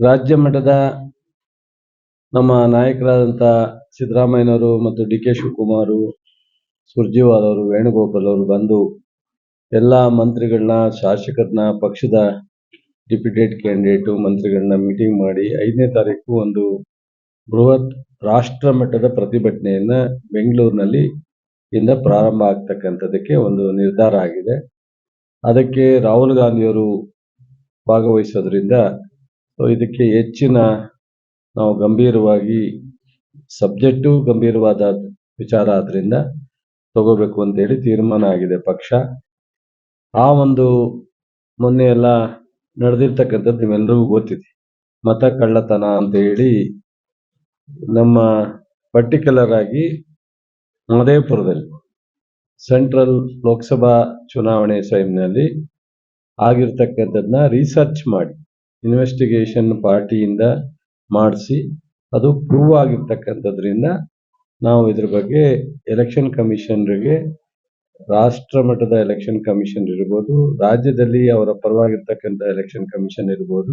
ರಾಜ್ಯ ಮಟ್ಟದ ನಮ್ಮ ನಾಯಕರಾದಂಥ ಸಿದ್ದರಾಮಯ್ಯನವರು ಮತ್ತು ಡಿ ಕೆ ಶಿವಕುಮಾರ್, ಸುರ್ಜೇವಾಲ ಅವರು, ವೇಣುಗೋಪಾಲ್ ಅವರು ಬಂದು ಎಲ್ಲ ಮಂತ್ರಿಗಳನ್ನ, ಶಾಸಕರನ್ನ, ಪಕ್ಷದ ಡಿಪ್ಯೂಟೆಡ್ ಕ್ಯಾಂಡಿಡೇಟ್ ಮಂತ್ರಿಗಳನ್ನ ಮೀಟಿಂಗ್ ಮಾಡಿ ಐದನೇ ತಾರೀಕು ಒಂದು ಬೃಹತ್ ರಾಷ್ಟ್ರ ಮಟ್ಟದ ಪ್ರತಿಭಟನೆಯನ್ನ ಬೆಂಗಳೂರಿನಲ್ಲಿ ಇಂದ ಪ್ರಾರಂಭ ಆಗ್ತಕ್ಕಂಥದ್ದಕ್ಕೆ ಒಂದು ನಿರ್ಧಾರ ಆಗಿದೆ. ಅದಕ್ಕೆ ರಾಹುಲ್ ಗಾಂಧಿಯವರು ಭಾಗವಹಿಸೋದ್ರಿಂದ ಸೊ ಇದಕ್ಕೆ ಹೆಚ್ಚಿನ ನಾವು ಗಂಭೀರವಾಗಿ ಸಬ್ಜೆಕ್ಟು ಗಂಭೀರವಾದ ವಿಚಾರ ಆದ್ರಿಂದ ತಗೋಬೇಕು ಅಂತೇಳಿ ತೀರ್ಮಾನ ಆಗಿದೆ ಪಕ್ಷ. ಆ ಒಂದು ಮೊನ್ನೆ ಎಲ್ಲ ನಡೆದಿರ್ತಕ್ಕಂಥದ್ದು ನಿಮ್ಮೆಲ್ಲರಿಗೂ ಗೊತ್ತಿದೆ. ಮತ ಕಳ್ಳತನ ಅಂತ ಹೇಳಿ ನಮ್ಮ ಪರ್ಟಿಕ್ಯುಲರ್ ಆಗಿ ಮಹದೇವಪುರದಲ್ಲಿ ಸೆಂಟ್ರಲ್ ಲೋಕಸಭಾ ಚುನಾವಣೆ ಟೈಮ್ನಲ್ಲಿ ಆಗಿರ್ತಕ್ಕಂಥದ್ದನ್ನ ರಿಸರ್ಚ್ ಮಾಡಿ. ಇನ್ವೆಸ್ಟಿಗೇಷನ್ ಪಾರ್ಟಿಯಿಂದ ಮಾಡಿಸಿ, ಅದು ಪ್ರೂವ್ ಆಗಿರ್ತಕ್ಕಂಥದ್ರಿಂದ ನಾವು ಇದ್ರ ಬಗ್ಗೆ ಎಲೆಕ್ಷನ್ ಕಮಿಷನ್ರಿಗೆ ರಾಷ್ಟ್ರ ಮಟ್ಟದ ಎಲೆಕ್ಷನ್ ಕಮಿಷನ್ ಇರ್ಬೋದು, ರಾಜ್ಯದಲ್ಲಿ ಅವರ ಪರವಾಗಿರ್ತಕ್ಕಂಥ ಎಲೆಕ್ಷನ್ ಕಮಿಷನ್ ಇರ್ಬೋದು.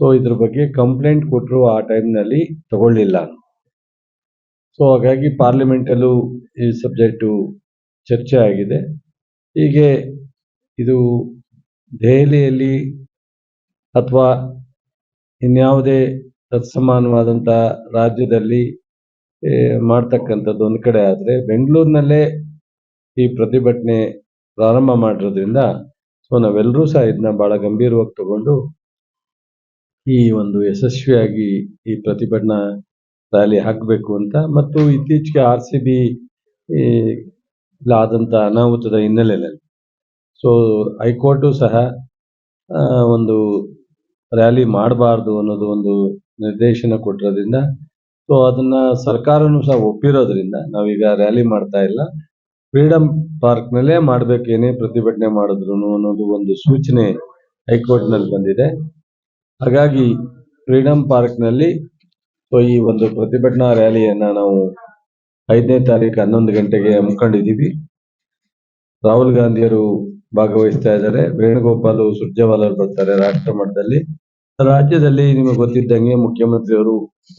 ಸೊ ಇದ್ರ ಬಗ್ಗೆ ಕಂಪ್ಲೇಂಟ್ ಕೊಟ್ಟರು ಆ ಟೈಮ್ನಲ್ಲಿ ತಗೊಳ್ಳಿಲ್ಲ. ಸೊ ಹಾಗಾಗಿ ಪಾರ್ಲಿಮೆಂಟಲ್ಲೂ ಈ ಸಬ್ಜೆಕ್ಟು ಚರ್ಚೆ ಆಗಿದೆ. ಹೀಗೆ ಇದು ದೆಹಲಿಯಲ್ಲಿ ಅಥವಾ ಇನ್ಯಾವುದೇ ತತ್ಸಮಾನವಾದಂಥ ರಾಜ್ಯದಲ್ಲಿ ಮಾಡ್ತಕ್ಕಂಥದ್ದು ಒಂದು ಕಡೆ ಆದರೆ, ಬೆಂಗಳೂರಿನಲ್ಲೇ ಈ ಪ್ರತಿಭಟನೆ ಪ್ರಾರಂಭ ಮಾಡಿರೋದ್ರಿಂದ, ಸೊ ನಾವೆಲ್ಲರೂ ಸಹ ಇದನ್ನ ಬಹಳ ಗಂಭೀರವಾಗಿ ತಗೊಂಡು ಈ ಒಂದು ಯಶಸ್ವಿಯಾಗಿ ಈ ಪ್ರತಿಭಟನಾ ರ್ಯಾಲಿ ಹಾಕಬೇಕು ಅಂತ. ಮತ್ತು ಇತ್ತೀಚೆಗೆ ಆರ್ ಸಿ ಬಿ ಆದಂಥ ಅನಾಹುತದ ಹಿನ್ನೆಲೆಯಲ್ಲಿ, ಸೊ ಹೈಕೋರ್ಟು ಸಹ ಒಂದು ರ್ಯಾಲಿ ಮಾಡಬಾರ್ದು ಅನ್ನೋದು ಒಂದು ನಿರ್ದೇಶನ ಕೊಟ್ಟಿರೋದ್ರಿಂದ ಸೊ ಅದನ್ನ ಸರ್ಕಾರನು ಸಹ ಒಪ್ಪಿರೋದ್ರಿಂದ ನಾವೀಗ ರ್ಯಾಲಿ ಮಾಡ್ತಾ ಇಲ್ಲ. ಫ್ರೀಡಂ ಪಾರ್ಕ್ನಲ್ಲೇ ಮಾಡ್ಬೇಕು ಏನೇ ಪ್ರತಿಭಟನೆ ಮಾಡಿದ್ರು ಅನ್ನೋದು ಒಂದು ಸೂಚನೆ ಹೈಕೋರ್ಟ್ನಲ್ಲಿ ಬಂದಿದೆ. ಹಾಗಾಗಿ ಫ್ರೀಡಂ ಪಾರ್ಕ್ನಲ್ಲಿ ಸೊ ಈ ಒಂದು ಪ್ರತಿಭಟನಾ ರ್ಯಾಲಿಯನ್ನ ನಾವು ಐದನೇ ತಾರೀಕು ಹನ್ನೊಂದು ಗಂಟೆಗೆ ಹಮ್ಮಿಕೊಂಡಿದ್ದೀವಿ. ರಾಹುಲ್ ಗಾಂಧಿಯವರು ಭಾಗವಹಿಸ್ತಾ ಇದ್ದಾರೆ. ವೇಣುಗೋಪಾಲ್ ಸುರ್ಜೇವಾಲ್ ಅವರು ಬರ್ತಾರೆ ರಾಷ್ಟ್ರ ಮಟ್ಟದಲ್ಲಿ ರಾಜ್ಯದಲ್ಲಿ ನಿಮಗೆ ಗೊತ್ತಿದ್ದಂಗೆ ಮುಖ್ಯಮಂತ್ರಿಯವರು,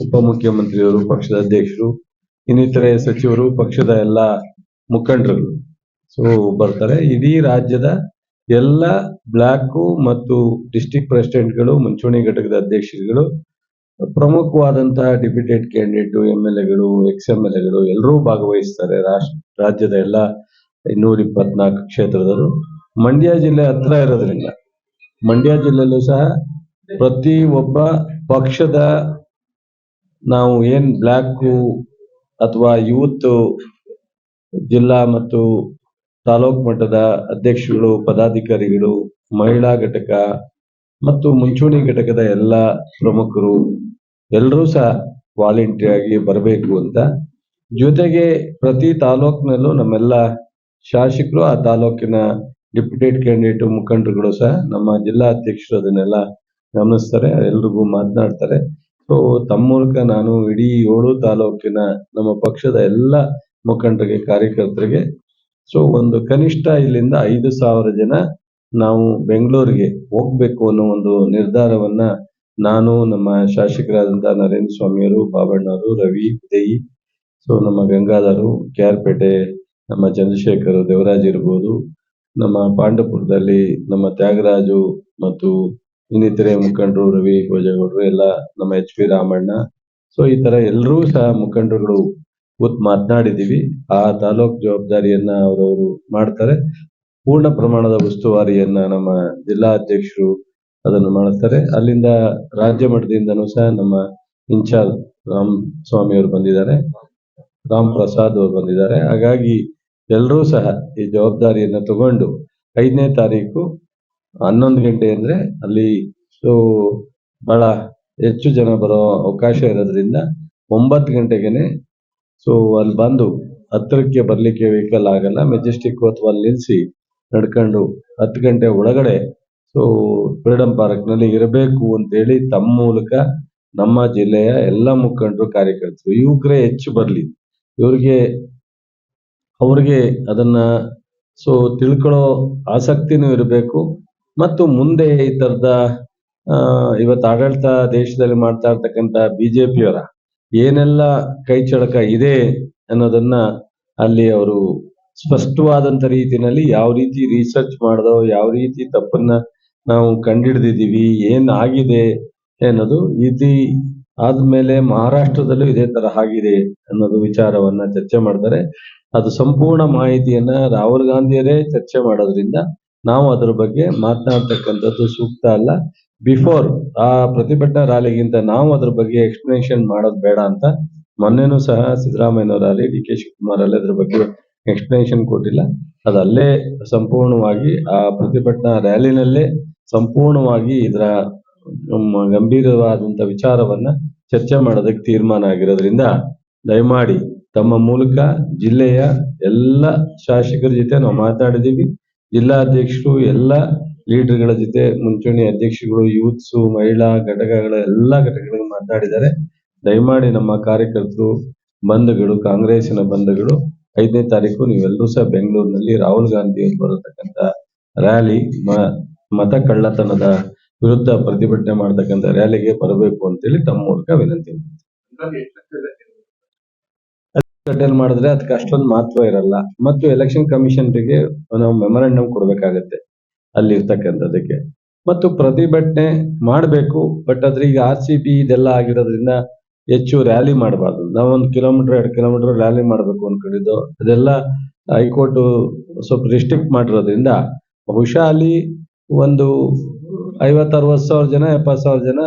ಉಪಮುಖ್ಯಮಂತ್ರಿಯವರು, ಪಕ್ಷದ ಅಧ್ಯಕ್ಷರು, ಇನ್ನಿತರೆ ಸಚಿವರು, ಪಕ್ಷದ ಎಲ್ಲ ಮುಖಂಡರು ಸೊ ಬರ್ತಾರೆ. ಇಡೀ ರಾಜ್ಯದ ಎಲ್ಲ ಬ್ಲಾಕು ಮತ್ತು ಡಿಸ್ಟಿಕ್ ಪ್ರೆಸಿಡೆಂಟ್ಗಳು, ಮುಂಚೂಣಿ ಘಟಕದ ಅಧ್ಯಕ್ಷರುಗಳು, ಪ್ರಮುಖವಾದಂತಹ ಡಿಪ್ಯೂಟೆಡ್ ಕ್ಯಾಂಡಿಡೇಟ್ ಎಂ ಎಲ್ ಎಗಳು ಎಕ್ಸ್ ಎಂ ಎಲ್ ಎಗಳು ಎಲ್ಲರೂ ಭಾಗವಹಿಸ್ತಾರೆ. ರಾಜ್ಯದ ಎಲ್ಲ ಇನ್ನೂರ ಇಪ್ಪತ್ನಾಲ್ಕು ಕ್ಷೇತ್ರದವರು. ಮಂಡ್ಯ ಜಿಲ್ಲೆ ಹತ್ರ ಇರೋದ್ರಿಂದ, ಮಂಡ್ಯ ಜಿಲ್ಲೆಯಲ್ಲೂ ಸಹ ಪ್ರತಿ ಒಬ್ಬ ಪಕ್ಷದ ನಾವು ಏನ್ ಬ್ಲಾಕ್ ಅಥವಾ ಯೂತ್ ಜಿಲ್ಲಾ ಮತ್ತು ತಾಲೂಕ್ ಮಟ್ಟದ ಅಧ್ಯಕ್ಷಗಳು ಪದಾಧಿಕಾರಿಗಳು, ಮಹಿಳಾ ಘಟಕ ಮತ್ತು ಮುಂಚೂಣಿ ಘಟಕದ ಎಲ್ಲ ಪ್ರಮುಖರು ಎಲ್ಲರೂ ಸಹ ವಾಲಂಟಿಯರ್ ಆಗಿ ಬರಬೇಕು ಅಂತ. ಜೊತೆಗೆ ಪ್ರತಿ ತಾಲೂಕಿನಲ್ಲೂ ನಮ್ಮೆಲ್ಲ ಶಾಸಕರು, ಆ ತಾಲೂಕಿನ ಡಿಪ್ಯೂಟೆಡ್ ಕ್ಯಾಂಡಿಡೇಟ್ ಮುಖಂಡರುಗಳು ಸಹ ನಮ್ಮ ಜಿಲ್ಲಾ ಅಧ್ಯಕ್ಷರು ಅದನ್ನೆಲ್ಲ ಗಮನಿಸ್ತಾರೆ, ಎಲ್ರಿಗೂ ಮಾತನಾಡ್ತಾರೆ. ಸೊ ತಮ್ಮ ಮೂಲಕ ನಾನು ಇಡೀ ಏಳು ತಾಲೂಕಿನ ನಮ್ಮ ಪಕ್ಷದ ಎಲ್ಲ ಮುಖಂಡರಿಗೆ, ಕಾರ್ಯಕರ್ತರಿಗೆ ಸೊ ಒಂದು ಕನಿಷ್ಠ ಇಲ್ಲಿಂದ ಐದು ಸಾವಿರ ಜನ ನಾವು ಬೆಂಗಳೂರಿಗೆ ಹೋಗ್ಬೇಕು ಅನ್ನೋ ಒಂದು ನಿರ್ಧಾರವನ್ನ ನಾನು, ನಮ್ಮ ಶಾಸಕರಾದಂತ ನರೇಂದ್ರ ಸ್ವಾಮಿಯವರು ಬಾಬಣ್ಣವರು, ರವಿ ದೇಯಿ ಸೊ ನಮ್ಮ ಗಂಗಾಧರು ಕೆ ಆರ್ ಪೇಟೆ ನಮ್ಮ ಚಂದ್ರಶೇಖರ್, ದೇವರಾಜ್ ಇರ್ಬೋದು, ನಮ್ಮ ಪಾಂಡಪುರದಲ್ಲಿ ನಮ್ಮ ತ್ಯಾಗರಾಜು ಮತ್ತು ಇನ್ನಿತರೆ ಮುಖಂಡರು, ರವಿ ಭೋಜೇಗೌಡರು ಎಲ್ಲ ನಮ್ಮ ಎಚ್ ಪಿ ರಾಮಣ್ಣ. ಸೊ ಈ ತರ ಎಲ್ಲರೂ ಸಹ ಮುಖಂಡರುಗಳು ಕೂತ್ ಮಾತನಾಡಿದೀವಿ ಆ ತಾಲೂಕ್ ಜವಾಬ್ದಾರಿಯನ್ನ ಅವರವರು ಮಾಡ್ತಾರೆ. ಪೂರ್ಣ ಪ್ರಮಾಣದ ಉಸ್ತುವಾರಿಯನ್ನ ನಮ್ಮ ಜಿಲ್ಲಾ ಅಧ್ಯಕ್ಷರು ಅದನ್ನು ಮಾಡ್ತಾರೆ ಅಲ್ಲಿಂದ ರಾಜ್ಯ ಮಟ್ಟದಿಂದನೂ ಸಹ ನಮ್ಮ ಇನ್ಚಾರ್ಜ್ ರಾಮ್ ಸ್ವಾಮಿ ಅವರು ಬಂದಿದ್ದಾರೆ. ರಾಮ್ ಪ್ರಸಾದ್ ಅವರು ಬಂದಿದ್ದಾರೆ. ಹಾಗಾಗಿ ಎಲ್ಲರೂ ಸಹ ಈ ಜವಾಬ್ದಾರಿಯನ್ನ ತಗೊಂಡು ಐದನೇ ತಾರೀಕು ಹನ್ನೊಂದು ಗಂಟೆ ಅಂದ್ರೆ ಅಲ್ಲಿ ಸೊ ಬಹಳ ಹೆಚ್ಚು ಜನ ಬರೋ ಅವಕಾಶ ಇರೋದ್ರಿಂದ ಒಂಬತ್ತು ಗಂಟೆಗೆನೆ ಸೊ ಅಲ್ಲಿ ಬಂದು ಹತ್ತಿರಕ್ಕೆ ಬರ್ಲಿಕ್ಕೆ ವೆಹಿಕಲ್ ಆಗಲ್ಲ. ಮೆಜೆಸ್ಟಿಕ್ ಅಥವಾ ಅಲ್ಲಿ ನಿಲ್ಸಿ ನಡ್ಕೊಂಡು ಹತ್ತು ಗಂಟೆ ಒಳಗಡೆ ಸೊ ಫ್ರೀಡಂ ಪಾರ್ಕ್ನಲ್ಲಿ ಇರಬೇಕು ಅಂತ ಹೇಳಿ ತಮ್ಮ ಮೂಲಕ ನಮ್ಮ ಜಿಲ್ಲೆಯ ಎಲ್ಲ ಮುಖಂಡರು, ಕಾರ್ಯಕರ್ತರು, ಯುವಕರೇ ಹೆಚ್ಚು ಬರ್ಲಿ. ಇವ್ರಿಗೆ, ಅವ್ರಿಗೆ ಅದನ್ನ ಸೊ ತಿಳ್ಕೊಳ್ಳೋ ಆಸಕ್ತಿನೂ ಇರಬೇಕು. ಮತ್ತು ಮುಂದೆ ಈ ತರದ ಇವತ್ತು ಆಡಳಿತ ದೇಶದಲ್ಲಿ ಮಾಡ್ತಾ ಇರ್ತಕ್ಕಂತ ಬಿಜೆಪಿಯವರ ಏನೆಲ್ಲ ಕೈ ಚಳಕ ಇದೆ ಅನ್ನೋದನ್ನ ಅಲ್ಲಿ ಅವರು ಸ್ಪಷ್ಟವಾದಂತ ರೀತಿಯಲ್ಲಿ ಯಾವ ರೀತಿ ರಿಸರ್ಚ್ ಮಾಡ್ದೋ, ಯಾವ ರೀತಿ ತಪ್ಪನ್ನ ನಾವು ಕಂಡಿಡ್ದಿದೀವಿ ಏನ್ ಆಗಿದೆ ಅನ್ನೋದು ಇದು ಆದ್ಮೇಲೆ ಮಹಾರಾಷ್ಟ್ರದಲ್ಲೂ ಇದೇ ತರ ಆಗಿದೆ ಅನ್ನೋದು ವಿಚಾರವನ್ನ ಚರ್ಚೆ ಮಾಡ್ತಾರೆ. ಅದು ಸಂಪೂರ್ಣ ಮಾಹಿತಿಯನ್ನ ರಾಹುಲ್ ಗಾಂಧಿಯರೇ ಚರ್ಚೆ ಮಾಡೋದ್ರಿಂದ ನಾವು ಅದ್ರ ಬಗ್ಗೆ ಮಾತನಾಡ್ತಕ್ಕಂಥದ್ದು ಸೂಕ್ತ ಅಲ್ಲ. ಬಿಫೋರ್ ಆ ಪ್ರತಿಭಟನಾ ರ್ಯಾಲಿಗಿಂತ ನಾವು ಅದ್ರ ಬಗ್ಗೆ ಎಕ್ಸ್ಪ್ಲನೇಷನ್ ಮಾಡೋದು ಬೇಡ ಅಂತ ಮೊನ್ನೆನೂ ಸಹ ಸಿದ್ದರಾಮಯ್ಯನವರಲ್ಲಿ ಡಿ ಕೆ ಶಿವಕುಮಾರ್ ಅಲ್ಲಿ ಅದ್ರ ಬಗ್ಗೆ ಎಕ್ಸ್ಪ್ಲನೇಷನ್ ಕೊಟ್ಟಿಲ್ಲ. ಅದಲ್ಲೇ ಸಂಪೂರ್ಣವಾಗಿ ಆ ಪ್ರತಿಭಟನಾ ರ್ಯಾಲಿನಲ್ಲೇ ಸಂಪೂರ್ಣವಾಗಿ ಇದರ ಗಂಭೀರವಾದಂತ ವಿಚಾರವನ್ನ ಚರ್ಚೆ ಮಾಡೋದಕ್ಕೆ ತೀರ್ಮಾನ ಆಗಿರೋದ್ರಿಂದ ದಯಮಾಡಿ ತಮ್ಮ ಮೂಲಕ ಜಿಲ್ಲೆಯ ಎಲ್ಲ ಶಾಸಕರ ಜೊತೆ ನಾವು ಮಾತಾಡಿದೀವಿ ಜಿಲ್ಲಾಧ್ಯಕ್ಷರು ಎಲ್ಲ ಲೀಡರ್ಗಳ ಜೊತೆ ಮುಂಚೂಣಿ ಅಧ್ಯಕ್ಷರುಗಳು, ಯೂತ್ಸ್, ಮಹಿಳಾ ಘಟಕಗಳ ಎಲ್ಲ ಘಟಕಗಳು ಮಾತಾಡಿದ್ದಾರೆ. ದಯಮಾಡಿ ನಮ್ಮ ಕಾರ್ಯಕರ್ತರು, ಬಂಧುಗಳು, ಕಾಂಗ್ರೆಸ್ಸಿನ ಬಂಧುಗಳು, ಐದನೇ ತಾರೀಕು ನೀವೆಲ್ಲರೂ ಸಹ ಬೆಂಗಳೂರಿನಲ್ಲಿ ರಾಹುಲ್ ಗಾಂಧಿ ಬರತಕ್ಕಂತ ರ್ಯಾಲಿ ಮತ ಕಳ್ಳತನದ ವಿರುದ್ಧ ಪ್ರತಿಭಟನೆ ಮಾಡತಕ್ಕಂತ ರ್ಯಾಲಿಗೆ ಬರಬೇಕು ಅಂತೇಳಿ ತಮ್ಮ ಮೂಲಕ ವಿನಂತಿ ಅಟೆಂಡ್ ಮಾಡಿದ್ರೆ ಅದಕ್ಕೆ ಅಷ್ಟೊಂದು ಮಹತ್ವ ಇರಲ್ಲ. ಮತ್ತು ಎಲೆಕ್ಷನ್ ಕಮಿಷನ್ಗೆ ನಾವು ಮೆಮೊರಾಂಡಮ್ ಕೊಡ್ಬೇಕಾಗತ್ತೆ ಅಲ್ಲಿ ಇರ್ತಕ್ಕಂಥದ್ದಕ್ಕೆ ಮತ್ತು ಪ್ರತಿಭಟನೆ ಮಾಡಬೇಕು ಬಟ್ ಆದ್ರೆ ಈಗ ಆರ್ ಸಿ ಬಿ ಇದೆಲ್ಲ ಆಗಿರೋದ್ರಿಂದ ಹೆಚ್ಚು ರ್ಯಾಲಿ ಮಾಡಬಾರ್ದು. ನಾವು ಒಂದು ಕಿಲೋಮೀಟರ್ ಎರಡು ಕಿಲೋಮೀಟರ್ ರ್ಯಾಲಿ ಮಾಡಬೇಕು ಅನ್ಕೊಂಡಿದ್ದು, ಅದೆಲ್ಲ ಹೈಕೋರ್ಟ್ ಸ್ವಲ್ಪ ರಿಸ್ಟ್ರಿಕ್ಟ್ ಮಾಡಿರೋದ್ರಿಂದ ಬಹುಶಃ ಅಲ್ಲಿ ಒಂದು ಐವತ್ತು ಅರವತ್ತು ಸಾವಿರ ಜನ, ಎಪ್ಪತ್ತು ಸಾವಿರ ಜನ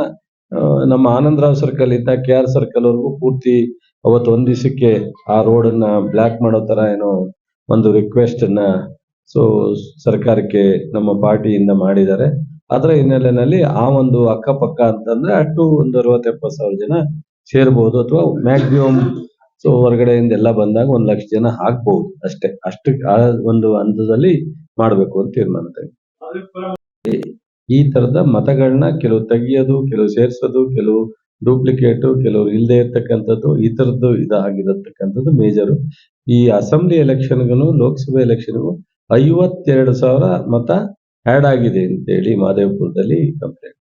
ನಮ್ಮ ಆನಂದ್ ಆನಂದರಾವ್ ಸರ್ಕಲ್ ಇಂದ ಕೆ ಆರ್ ಸರ್ಕಲ್ ವರೆಗೂ ಪೂರ್ತಿ ಅವತ್ತು ಒಂದ್ ದಿವಸಕ್ಕೆ ಆ ರೋಡ್ ಅನ್ನ ಬ್ಲಾಕ್ ಮಾಡೋ ತರ ಏನೋ ಒಂದು ರಿಕ್ವೆಸ್ಟ್ ಅನ್ನ ಸೊ, ಸರ್ಕಾರಕ್ಕೆ ನಮ್ಮ ಪಾರ್ಟಿಯಿಂದ ಮಾಡಿದ್ದಾರೆ ಅದರ ಹಿನ್ನೆಲೆಯಲ್ಲಿ ಆ ಒಂದು ಅಕ್ಕಪಕ್ಕ ಅಂತಂದ್ರೆ ಅಟ್ಟು ಒಂದು ಅರವತ್ತು ಎಪ್ಪತ್ತು ಸಾವಿರ ಜನ ಸೇರಬಹುದು ಅಥವಾ ಮ್ಯಾಕ್ಸಿಮಮ್ ಸೊ, ಹೊರಗಡೆಯಿಂದ ಎಲ್ಲ ಬಂದಾಗ ಒಂದ್ ಲಕ್ಷ ಜನ ಹಾಕ್ಬಹುದು ಅಷ್ಟೇ ಅಷ್ಟು ಆ ಒಂದು ಹಂತದಲ್ಲಿ ಮಾಡಬೇಕು ಅಂತ ತೀರ್ಮಾನ. ಈ ತರದ ಮತಗಳನ್ನ ಕೆಲವು ತೆಗಿಯೋದು, ಕೆಲವು ಸೇರ್ಸೋದು, ಕೆಲವು ಡೂಪ್ಲಿಕೇಟ್ ಕೆಲವರು ಇಲ್ಲದೆ ಇರ್ತಕ್ಕಂಥದ್ದು, ಈ ತರದ್ದು ಇದಾಗಿರತಕ್ಕಂಥದ್ದು ಮೇಜರು ಈ ಅಸೆಂಬ್ಲಿ ಎಲೆಕ್ಷನ್ಗೂ ಲೋಕಸಭೆ ಎಲೆಕ್ಷನ್ಗೂ ಐವತ್ತೆರಡು ಸಾವಿರ ಮತ ಆಡ್ ಆಗಿದೆ ಅಂತೇಳಿ ಮಾದೇವಪುರದಲ್ಲಿ ಕಂಪ್ಲೇಂಟ್